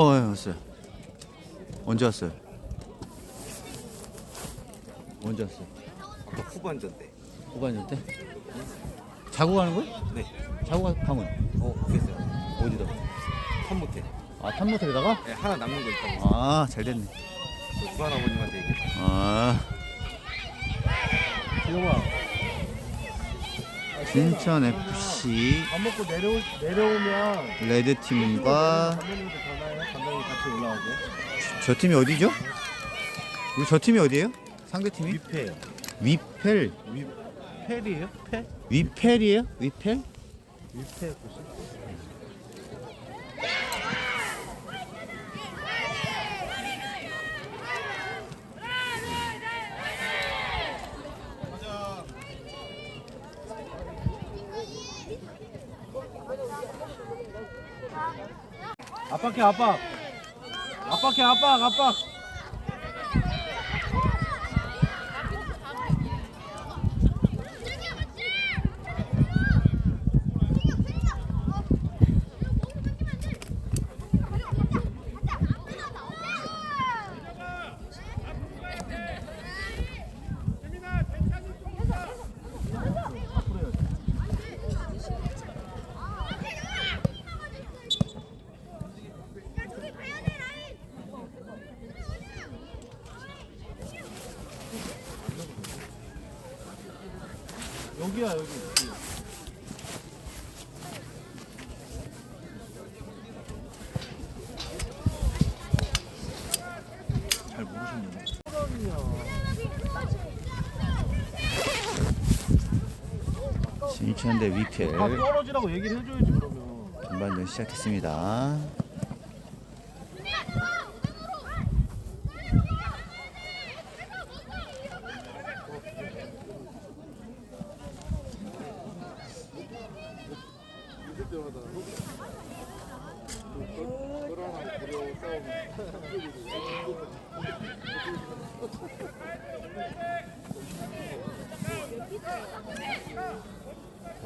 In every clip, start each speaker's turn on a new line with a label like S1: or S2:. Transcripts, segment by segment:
S1: 어, 예, 왔어요. 언제 왔어요? 언제 왔어요?
S2: 아까 후반전 때.
S1: 후반전 때? 자고 가는 거야?
S2: 네.
S1: 자고 가, 가면
S2: 어, 그랬어요.
S1: 어디다?
S2: 컴모텔.
S1: 아, 탑모텔에다가?
S2: 네, 하나 남는 거 있다고.
S1: 아, 잘 됐네.
S2: 그 주한 아버님한테 얘기했어요.
S1: 아,
S3: 지금아
S1: 진천 FC
S3: 밥 먹고 내려올 내려오면
S1: 레드 팀과
S3: 전화해 감독님 같이 올라오고
S1: 저 팀이 어디죠? 우리 저 팀이 어디예요? 상대 팀이?
S3: 위패
S1: 위펠.
S3: 위 펠이에요? 패?
S1: 위펠이에요? 위펠?
S3: 위패 혹시? 압박해 압박. 압박해 압박 압박 여기야 여기
S1: 잘 모르시네요. 진천대 위펠
S3: 다 떨어지라고 얘기를 해줘야지 그러면
S1: 전반전 시작했습니다.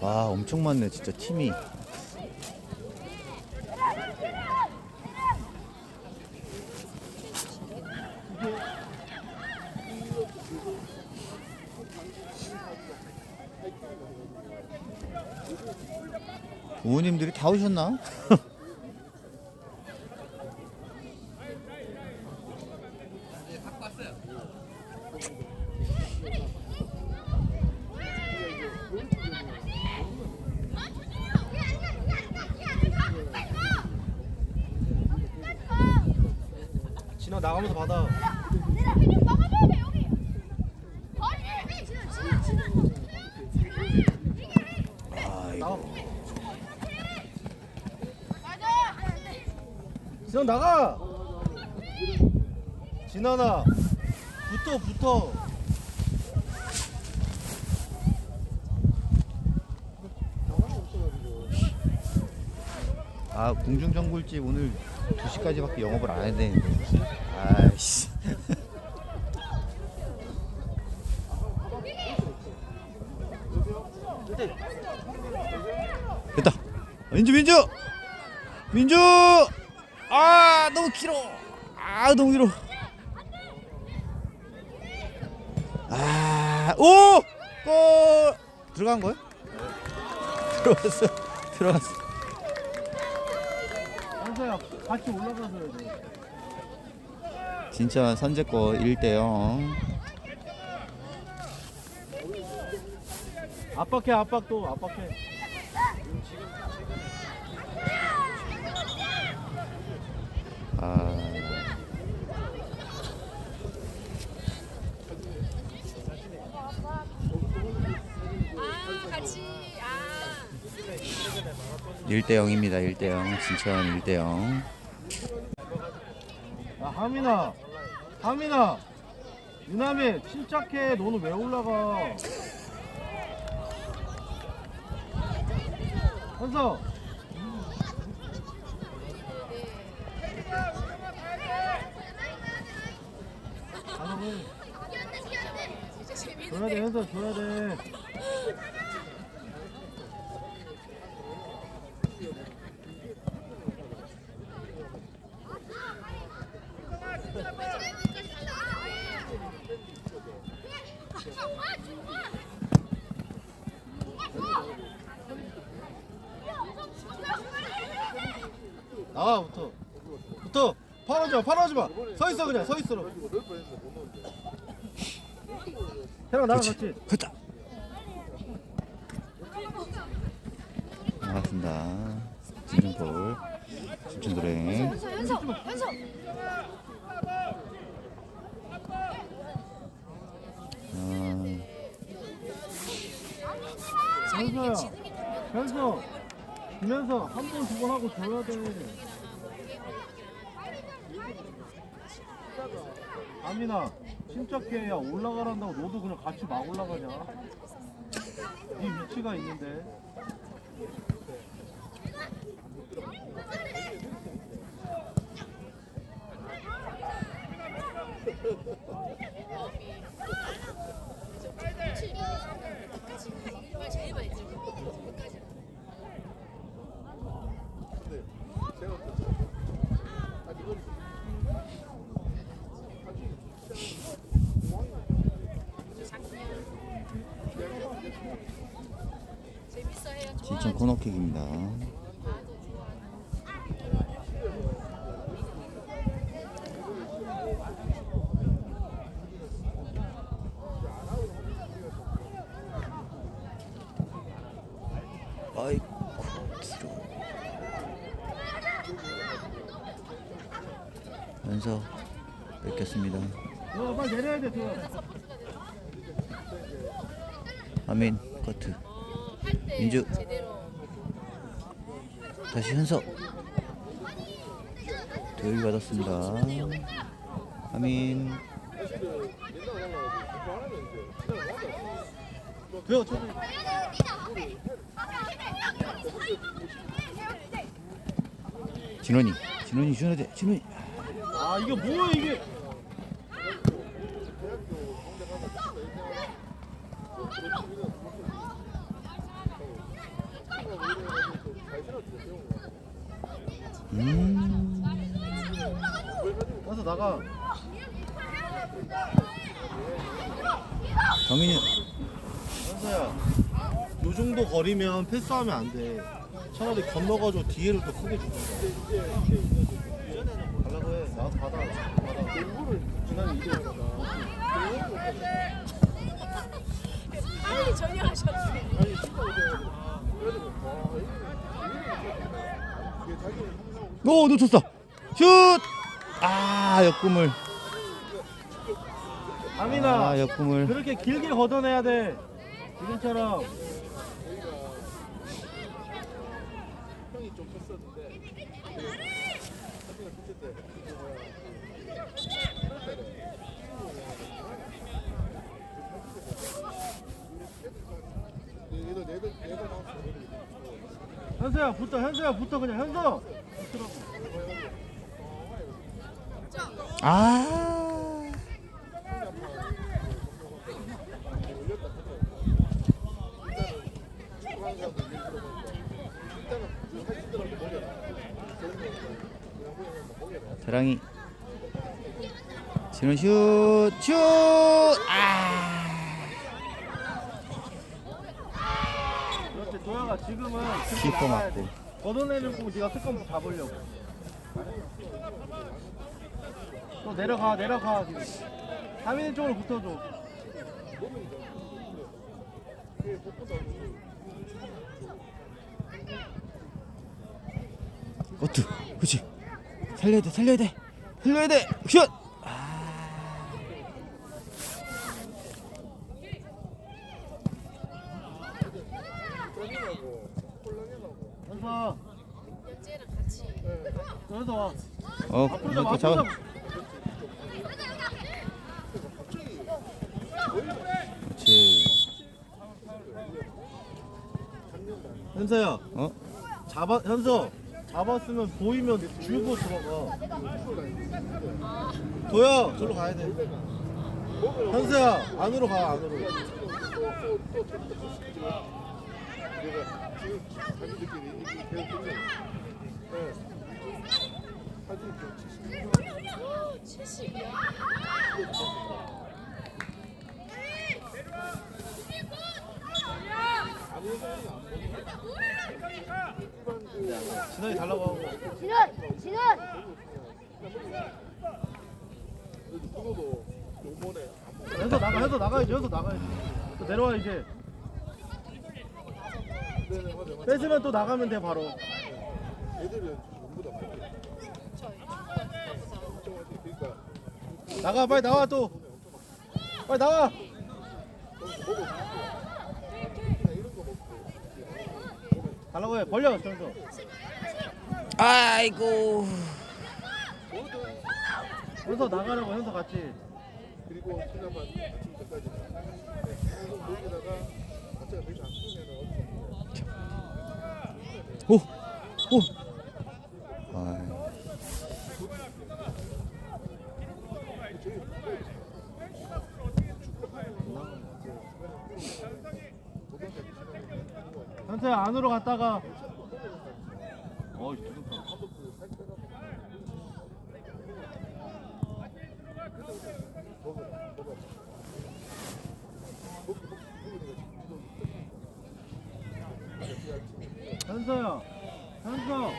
S1: 와 엄청 많네 진짜 팀이 부모님들이 다 오셨나?
S3: 나가면서 받아 나가 진아 나가. 진아나 붙어 붙어.
S1: 아 궁중정굴집 오늘 2시까지밖에 영업을 안 해야 되는데. 아이씨. 됐다. 민주 민주! 민주 아 너무 길어. 아 너무 길어. 아오골! 들어간 거야? 들어갔어. 들어갔어.
S3: 한서야 같이 올라가서 해야 돼.
S1: 진짜 선제골 1대0
S3: 압박해 압박 또 압박해.
S4: 아아 같이 아.
S1: 1대0입니다 1대0 진천 1대0
S3: 야 하민아. 하민아. 유남이 침착해. 너는 왜 올라가? 한서 줘야 돼, 현서 줘야 돼. 나와 붙어. 붙어. 팔아지 마 팔아지 마서 있어 그냥. 서 있어 나랑
S1: 그렇지.
S3: 같이
S1: 됐다. 나왔습니다. 진정도랭.
S4: 현서 현서 현서.
S1: 아,
S3: 현서야 현서 주면서 한 번 두 번 하고 줘야 돼 아민아 침착해 야 올라가란다고 너도 그냥 같이 막 올라가냐? 네 위치가 있는데
S4: 이말 제일 많이 들고 끝까지.
S1: 진천 코너킥입니다. 아이고. 연서 뺏겼습니다.
S3: 너 빨리 내려야 돼
S1: 아민 커트.
S4: 할때
S1: 민주. 다시 현석. 도율 받았습니다. 아민.
S3: 도야 저기.
S1: 진원이 진원이 진원이.
S3: 아 이게 뭐야 이게 가서 나가.
S1: 정민이
S3: 현서야 요 정도 거리면 패스하면 안 돼. 차라리 건너가지고 뒤에를 더 크게 거야 달라고 해. 나와서 받아. 받아 지난해 이대로
S4: 빨리 전혀하셨네.
S1: 오 놓쳤어. 슛 아 역금을.
S3: 아민아
S1: 아 역금을.
S3: 그렇게 길게 걷어내야 돼. 지금처럼. 현서야 붙어 현서야 붙어 그냥 현서
S1: 아. 대랑이. 진원 슛슛 아.
S3: 그렇지 도영아 지금은
S1: 키퍼 맞고.
S3: 걷어내는 공 네가 특검 잡으려고 또 내려가 내려가. 하민 쪽으로 붙어줘.
S1: 어트 그렇지 살려야 돼 살려야 돼. 살려야 돼슛.
S3: 현서 와.
S1: 어,
S3: 앞으로 잡아. 앞으로 잡아
S1: 그렇지.
S3: 현서야
S1: 어?
S3: 잡아 현서 잡았으면 보이면 주고 들어가 도야 저로 가야 돼 현서야 안으로 가 안으로
S4: 칠십이야.
S3: 진원이 달라고 하고.
S5: 진원! 진원!
S3: 현서 나가 현서 나가야지 현서 나가야지. 또 내려와 이제. 뺏으면 또 나가면 돼 바로. 나가 빨리 나와 또. 빨리 나와 달라고 해 벌려 현서
S1: 아이고.
S3: 현서 나가라고 현서 같이
S6: 그리고 그렇게 안 쓰면은
S1: 오. 오. 아이.
S3: 현서야 안으로 갔다가 어이 좋다 현서야 현서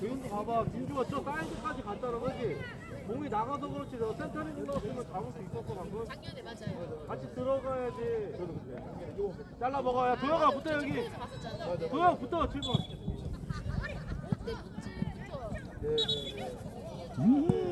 S3: 조용도 가봐 민주가 저 사이드까지 갔다는 거지 공이 나가서 그렇지 너 센터링 넣었으면 잡을 수 있었어 방금
S4: 작년에 맞아요.
S3: 같이 들어가야지. 잘라 먹어야 도영아 붙어 여기.
S4: 그래서 봤었잖아.
S3: 도영 붙어 7번
S4: 롯데 묻지부터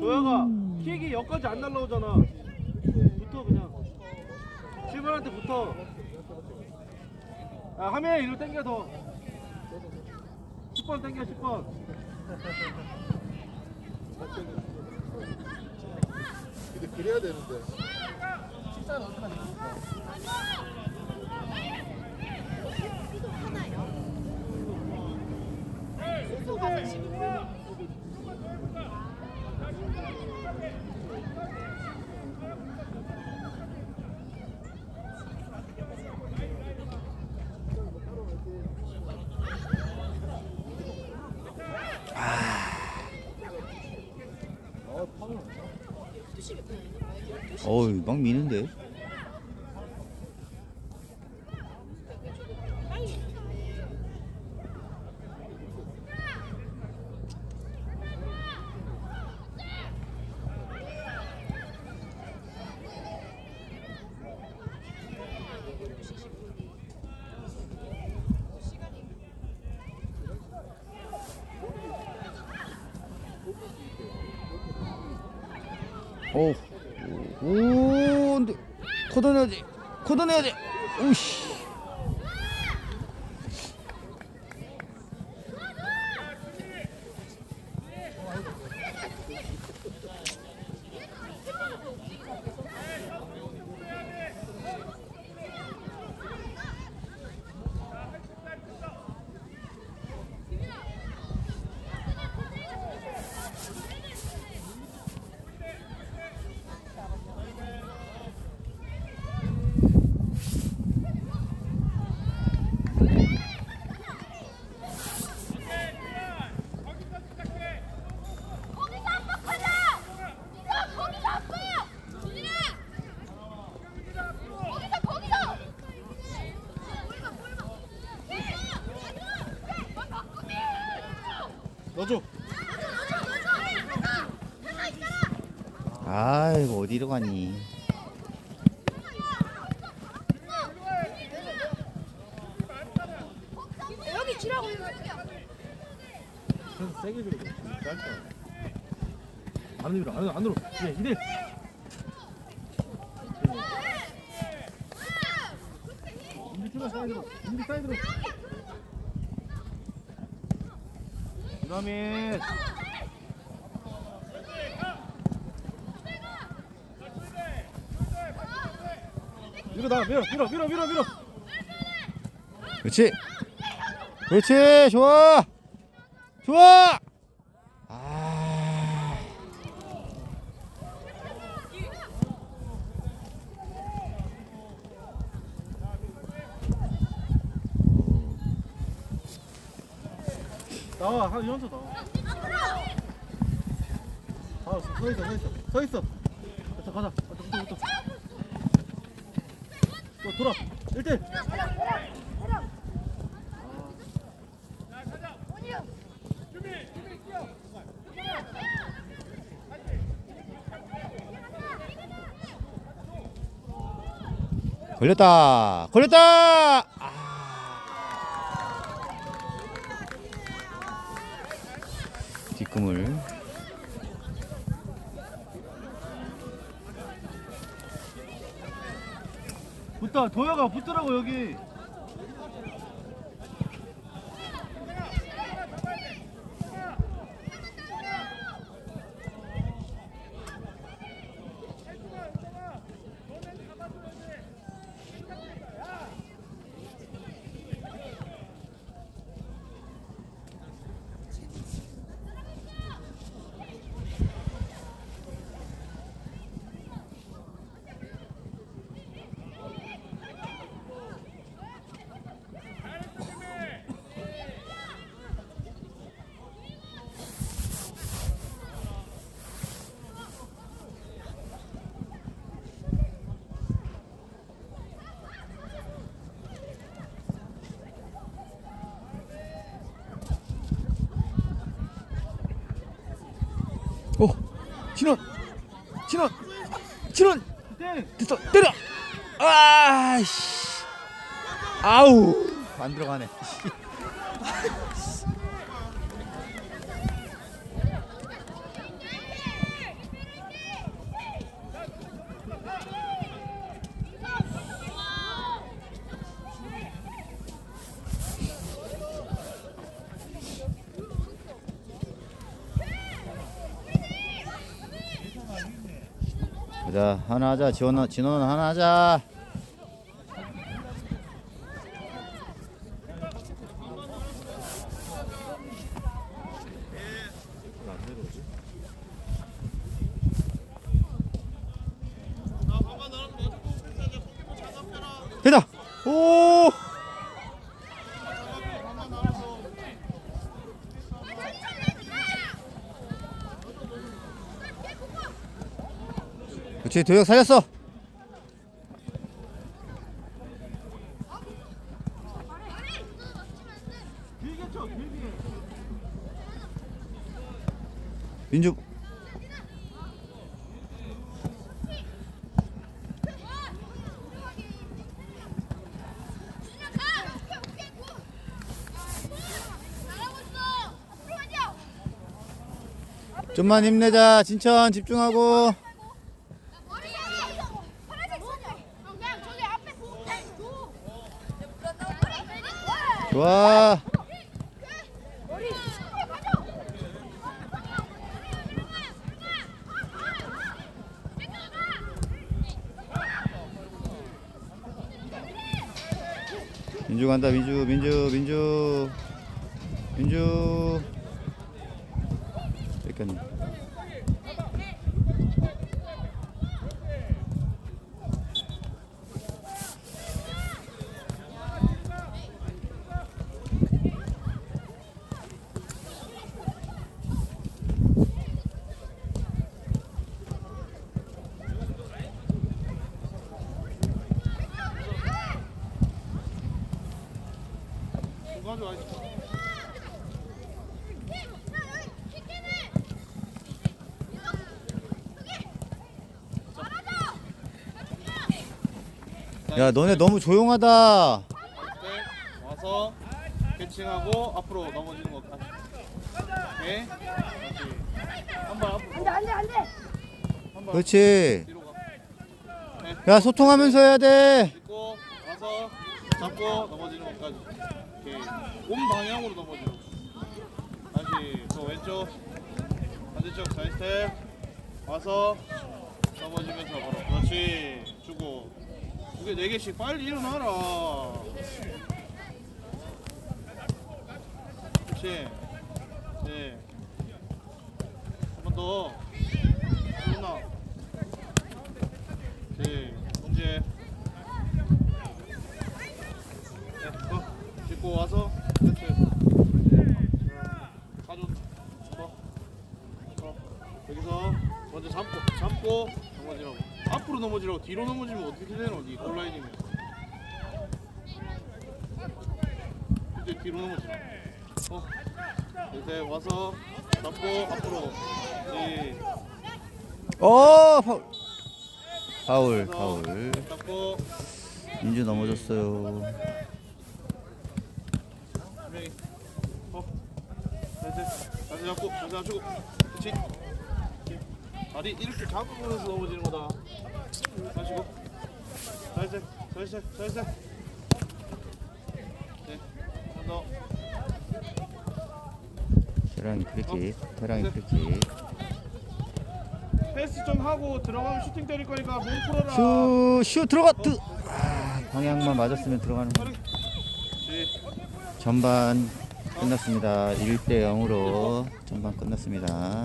S3: 도영아 킥이 여기까지 안 날라오잖아. 붙어 그냥. 7번한테 붙어. 야 하면 이리로 당겨 더. 10번 당겨 10번.
S6: 근데 그래야 되는데 하나요?
S1: 계속 가서 지금 어우, 막 미는데. 오. 오, 근데 걷어내야지. 걷어내야지. 오씨.
S5: 거기서 한번 가자! 이거 거기서 안 보여! 준이야! 거기서 거기서! 볼봐 볼봐! 바꾸기!
S3: 넣어줘
S1: 아이고, 어디로 가니.
S5: 여기 치라고 이거
S3: 그래서 세게 줘야 돼 짧다 안으로 안으로 안으로 예 이대 인디 출발 사이드로 이남이 밀어 나 밀어 밀어 밀어 밀어 밀어
S1: 그렇지. 그렇지. 좋아. 좋아. 아.
S3: 나와 한 연서 나와 아, 서 있어 서 있어. 서 있어. 가자 가자. 가자 가자 또 돌아. 1대.
S1: 걸렸다. 걸렸다!
S6: 붙더라고 여기
S1: 오 진원 진원 진원
S6: 땡
S1: 됐어 때려! 아씨. 아우 안 들어가네 가자 하나 하자. 지원 진원은 하나 하자 됐다 오 그렇지. 도혁 살렸어. 민주. 좀만 힘내자. 진천 집중하고
S7: 머리 서 파란색 손. 그냥 저기 앞에 공 줘.
S1: 좋아. 민주 간다 민주 민주 민주. 민주. 뺏겼네 야 너네 너무 조용하다.
S6: 네, 와서 캐칭하고 앞으로 넘어지는 것까지 오케이. 한발 앞으로
S7: 안돼 안돼 안돼.
S6: 한발
S1: 그렇지.
S6: 뒤로 가.
S1: 야 소통하면서 해야 돼.
S6: 찍고 와서 잡고 넘어지는 것까지. 오케이. 온 방향으로 넘어지는 거. 다시 또 왼쪽. 반대쪽 사이 스텝. 와서 넘어지면서 바로 그렇지. 주고 두개 네 개씩 빨리 일어나라. 그렇지? 네. 한번 더. 일어나. 오케이. 문제. 네, 어, 짚고 와서 세트 가져 어, 어, 여기서 먼저 잡고 잡고 넘어지라고 앞으로 넘어지라고 뒤로 넘어지면 어떻게 되노 니 골라인이면 이제 뒤로 넘어지라. 어 이제 와서 잡고 앞으로. 네.
S1: 어 파울 파울 파울.
S6: 잡고.
S1: 민주 넘어졌어요.
S6: 분명히 어 다시 다시 잡고 다시 잡고. 그렇지 다리 이렇게 잡으면서 넘어지는 거다 네한더
S1: 테랑이 프리킥. 테랑이 프리킥.
S6: 패스 좀 하고 들어가면 슈팅 때릴 거니까 몸 풀어라
S1: 슈, 슈 들어가. 뜨. 아, 방향만 맞았으면 들어가는.
S6: 그렇지
S1: 전반 끝났습니다. 1대 0으로 전반 끝났습니다.